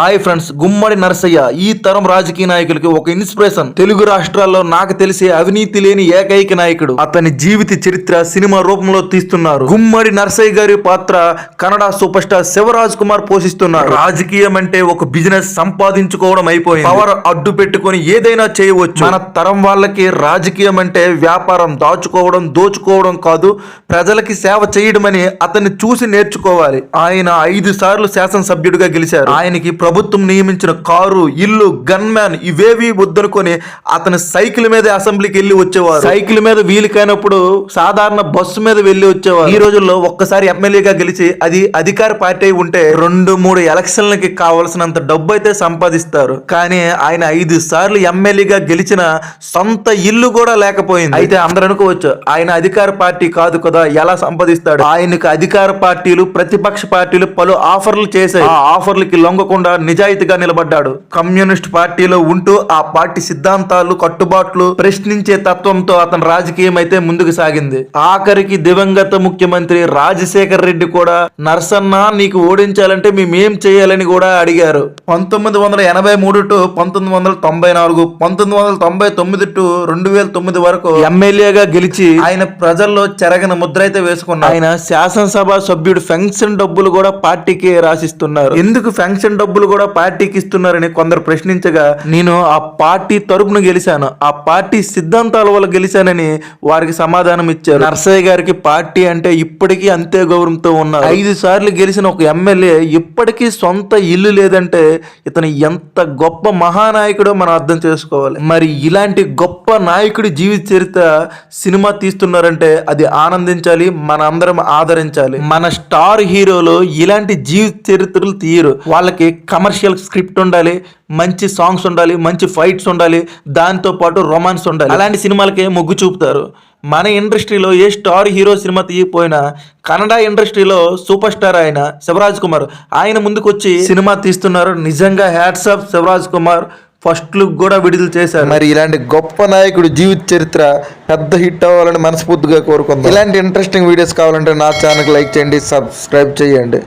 Hi friends గుమ్మడి నరసయ్య ఈ తరం రాజకీయ నాయకులకి ఒక ఇన్స్పిరేషన్. తెలుగు రాష్ట్రాల్లో నాకు తెలిసి అవినీతి లేని ఏకైక నాయకుడు. అతని జీవిత చరిత్ర సినిమా రూపంలో తీస్తున్నారు. గుమ్మడి నరసయ్య గారి పాత్ర కన్నడ సూపర్ స్టార్ శివరాజ్ కుమార్ పోషిస్తున్నారు. రాజకీయం అంటే ఒక బిజినెస్ సంపాదించుకోవడం అయిపోయింది. పవర్ అడ్డు పెట్టుకొని ఏదైనా చేయవచ్చు. మన తరం వాళ్ళకి రాజకీయం అంటే వ్యాపారం దాచుకోవడం దోచుకోవడం కాదు ప్రజలకి సేవ చేయడమని అతన్ని చూసి నేర్చుకోవాలి. ఆయన ఐదు సార్లు శాసనసభ్యుడిగా గెలిచారు. ఆయనకి ప్రభుత్వం నియమించిన కారు ఇల్లు గన్ మ్యాన్ ఇవేవి వద్దనుకొని అతని సైకిల్ మీద అసెంబ్లీకి వెళ్ళి వచ్చేవారు. సైకిల్ మీద వీలు కానప్పుడు సాధారణ బస్సు మీద వెళ్ళి వచ్చేవారు. ఈ రోజుల్లో ఒక్కసారి ఎమ్మెల్యేగా గెలిచి అది అధికార పార్టీ ఉంటే రెండు మూడు ఎలక్షన్లకి కావలసినంత డబ్బు అయితే సంపాదిస్తారు. కానీ ఆయన ఐదు సార్లు ఎమ్మెల్యేగా గెలిచిన సొంత ఇల్లు కూడా లేకపోయింది. అయితే అందరూ అనుకోవచ్చు ఆయన అధికార పార్టీ కాదు కదా ఎలా సంపాదిస్తాడు? ఆయనకు అధికార పార్టీలు ప్రతిపక్ష పార్టీలు పలు ఆఫర్లు చేశాయి. ఆ ఆఫర్లకి లొంగకుండా నిజాయితీగా నిలబడ్డాడు. కమ్యూనిస్ట్ పార్టీలో ఉంటూ ఆ పార్టీ సిద్ధాంతాలు కట్టుబాట్లు ప్రశ్నించే తత్వంతో అతని రాజకీయం అయితే ముందుకు సాగింది. ఆఖరికి దివంగత ముఖ్యమంత్రి రాజశేఖర్ రెడ్డి కూడా నరసన్న నీకు ఓడించాలంటే మేమేం చేయాలని కూడా అడిగారు. పంతొమ్మిది వందల ఎనభై మూడు టు పంతొమ్మిది వందల తొంభై నాలుగు పంతొమ్మిది వందల తొంభై తొమ్మిది టు రెండు వేల తొమ్మిది వరకు ఎమ్మెల్యేగా గెలిచి ఆయన ప్రజల్లో చెరగని ముద్ర అయితే వేసుకున్నారు. ఆయన శాసనసభ సభ్యుడు ఫెన్షన్ డబ్బులు కూడా పార్టీకి రాసిస్తున్నారు. ఎందుకు ఫెన్షన్ డబ్బులు కూడా పార్టీకి ఇస్తున్నారని కొందరు ప్రశ్నించగా నేను ఆ పార్టీ తరపున గెలిచాను. ఆ పార్టీ సిద్ధాంతాల వల్ల గెలిచానని వారికి సమాధానం ఇచ్చారు. నర్సయ్య గారికి పార్టీ అంటే ఇప్పటికీ అంతే గౌరవంతో ఉన్నారు. ఐదు సార్లు గెలిచిన ఒక ఎమ్మెల్యే ఇప్పటికీ సొంత ఇల్లు లేదంటే ఇతను ఎంత గొప్ప మహానాయకుడో మనం అర్థం చేసుకోవాలి. మరి ఇలాంటి గొప్ప నాయకుడి జీవిత చరిత్ర సినిమా తీస్తున్నారంటే అది ఆనందించాలి మన అందరం ఆదరించాలి. మన స్టార్ హీరోలు ఇలాంటి జీవిత చరిత్రలు తీయరు. వాళ్ళకి కమర్షియల్ స్క్రిప్ట్ ఉండాలి మంచి సాంగ్స్ ఉండాలి మంచి ఫైట్స్ ఉండాలి దాంతో పాటు రొమాన్స్ ఉండాలి. అలాంటి సినిమాలకే మొగ్గు చూపుతారు. మన ఇండస్ట్రీలో ఏ స్టార్ హీరో సినిమా తీయకపోయినా కన్నడ ఇండస్ట్రీలో సూపర్ స్టార్ ఆయన శివరాజ్ కుమార్ ఆయన ముందుకొచ్చి సినిమా తీస్తున్నారు. నిజంగా hats off Shivaraj Kumar. First look కూడా విడుదల చేశారు. మరి ఇలాంటి గొప్ప నాయకుడు జీవిత చరిత్ర పెద్ద హిట్ అవ్వాలని మనస్ఫూర్తిగా కోరుకుందాం ఇలాంటి ఇంట్రెస్టింగ్ వీడియోస్ కావాలంటే నా ఛానల్కి లైక్ చేయండి సబ్స్క్రైబ్ చేయండి.